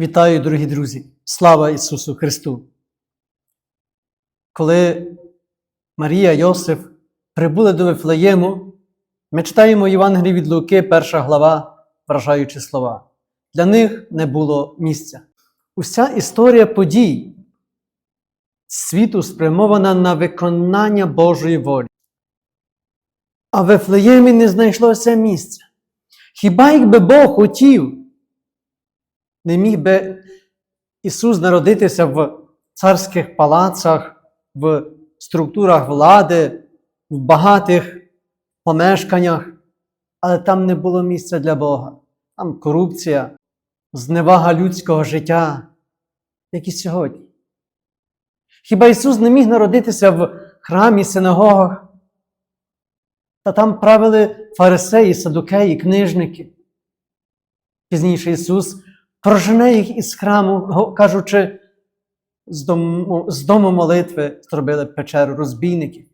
Вітаю, дорогі друзі! Слава Ісусу Христу! Коли Марія Йосиф прибули до Вифлеєму, ми читаємо Євангелії від Луки, перша глава, вражаючи слова. Для них не було місця. Уся історія подій світу спрямована на виконання Божої волі. А в Вифлеємі не знайшлося місця. Хіба якби Бог хотів, не міг би Ісус народитися в царських палацах, в структурах влади, в багатих помешканнях, але там не було місця для Бога. Там корупція, зневага людського життя, як і сьогодні. Хіба Ісус не міг народитися в храмі, синагогах? Та там правили фарисеї, садукеї, книжники. Пізніше Ісус прожене їх із храму, кажучи, з дому, з дому молитви зробили печеру розбійників.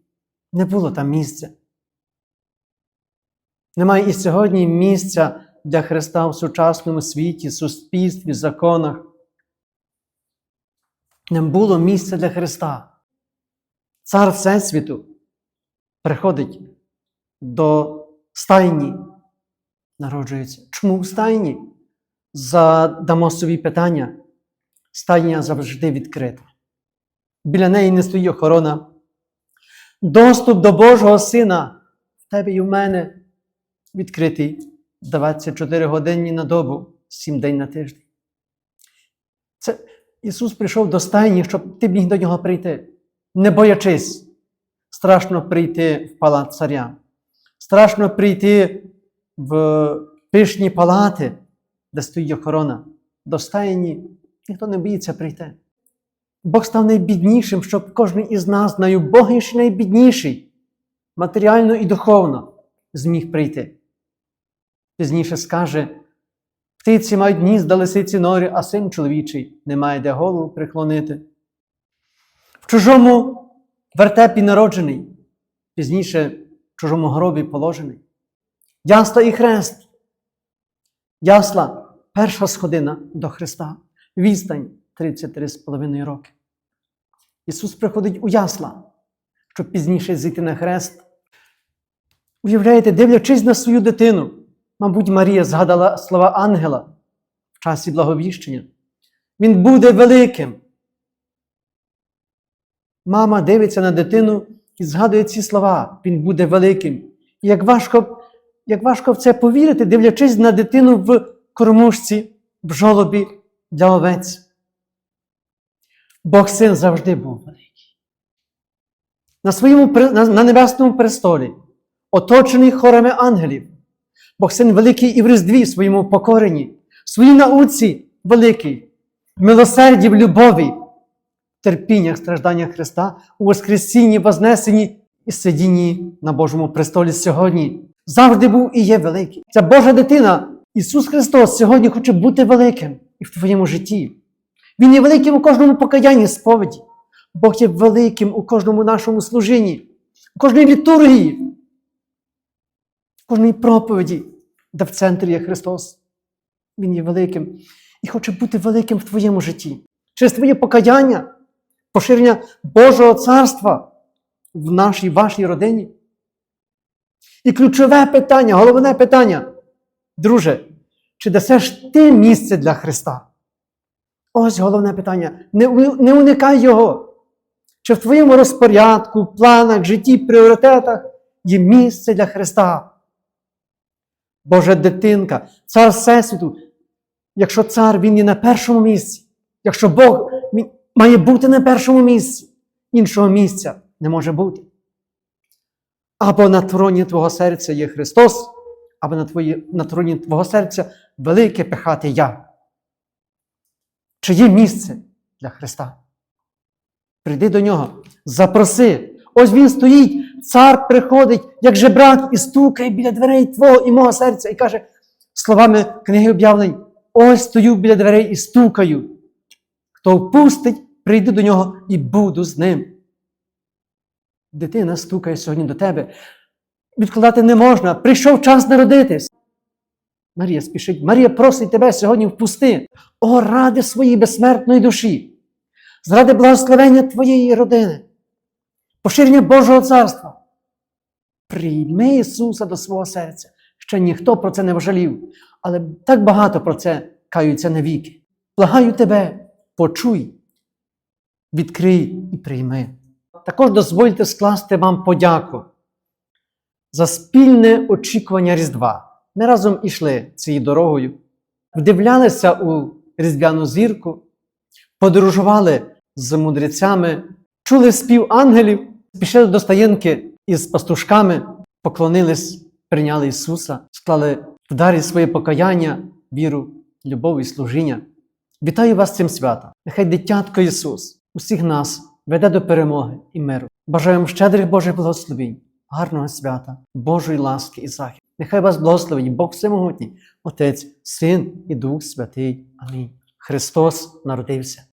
Не було там місця. Немає і сьогодні місця для Христа в сучасному світі, суспільстві, законах. Не було місця для Христа. Цар Всесвіту приходить до стайні, народжується. Чому в стайні? Задамо собі питання. Стайня завжди відкрита. Біля неї не стоїть охорона. Доступ до Божого Сина в тебе і в мене відкритий 24 години на добу, 7 день на тиждень. Це Ісус прийшов до стайні, щоб ти міг до нього прийти, не боячись. Страшно прийти в палац царя. Страшно прийти в пишні палати, де стоїть охорона. До стайні ніхто не боїться прийти. Бог став найбіднішим, щоб кожен із нас, найубогіший, найбідніший, матеріально і духовно зміг прийти. Пізніше скаже: птиці мають гнізда, лисиці норі, а син чоловічий не має де голову приклонити. В чужому вертепі народжений, пізніше в чужому гробі положений. Ясла і хрест. Ясла перша сходина до Христа. Відстань 33,5 роки. Ісус приходить у ясла, щоб пізніше зійти на хрест. Уявляєте, дивлячись на свою дитину, мабуть, Марія згадала слова ангела в часі благовіщення. Він буде великим. Мама дивиться на дитину і згадує ці слова. Він буде великим. І як важко, як важко в це повірити, дивлячись на дитину в кормушці, в жолобі для овець. Бог син завжди був великий. На своєму на, на небесному престолі, оточений хорами ангелів. Бог син великий і в різдві в своєму покоренні, в своїй науці великий, в милосерді, в любові, в терпіннях, стражданнях Христа, у Воскресінні, Вознесенні і сидінні на Божому престолі сьогодні. Завжди був і є великий. Ця Божа дитина, Ісус Христос, сьогодні хоче бути великим і в твоєму житті. Він є великим у кожному покаянні сповіді. Бог є великим у кожному нашому служінні, у кожній літургії, в кожній проповіді, де в центрі є Христос. Він є великим і хоче бути великим в твоєму житті. Через твоє покаяння, поширення Божого царства в нашій вашій родині. І ключове питання, головне питання, друже, чи дасиш ти місце для Христа? Ось головне питання. Не, не уникай його. Чи в твоєму розпорядку, планах, житті, пріоритетах є місце для Христа? Божа дитинка, цар Всесвіту. Якщо цар він є на першому місці, якщо Бог має бути на першому місці, іншого місця не може бути. Або на троні твого серця є Христос, або на, твої, на троні твого серця велике пихати я. Чи є місце для Христа? Прийди до нього, запроси. Ось він стоїть, цар приходить, як жебрак, і стукає біля дверей твого і мого серця, і каже словами книги об'явлень: ось стою біля дверей і стукаю. Хто впустить, прийду до нього і буду з ним. Дитина стукає сьогодні до тебе. Відкладати не можна. Прийшов час народитись. Марія спішить. Марія просить тебе сьогодні впусти. О, ради своєї безсмертної душі, заради благословення твоєї родини, поширення Божого царства. Прийми Ісуса до свого серця. Ще ніхто про це не вжалів, але так багато про це каються навіки. Благаю тебе, почуй, відкрий і прийми. Також дозвольте скласти вам подяку за спільне очікування Різдва. Ми разом ішли цією дорогою, вдивлялися у різдвяну зірку, подорожували з мудрецями, чули спів ангелів, пішли до стаєнки із пастушками, поклонились, прийняли Ісуса, склали в дарі своє покаяння, віру, любов і служіння. Вітаю вас цим святом. Нехай дитятко Ісус усіх нас веде до перемоги і миру. Бажаю вам щедрих Божих благословень, гарного свята, Божої ласки і захисту. Нехай вас благословить Бог Всемогутній, Отець, Син і Дух Святий. Амінь. Христос народився.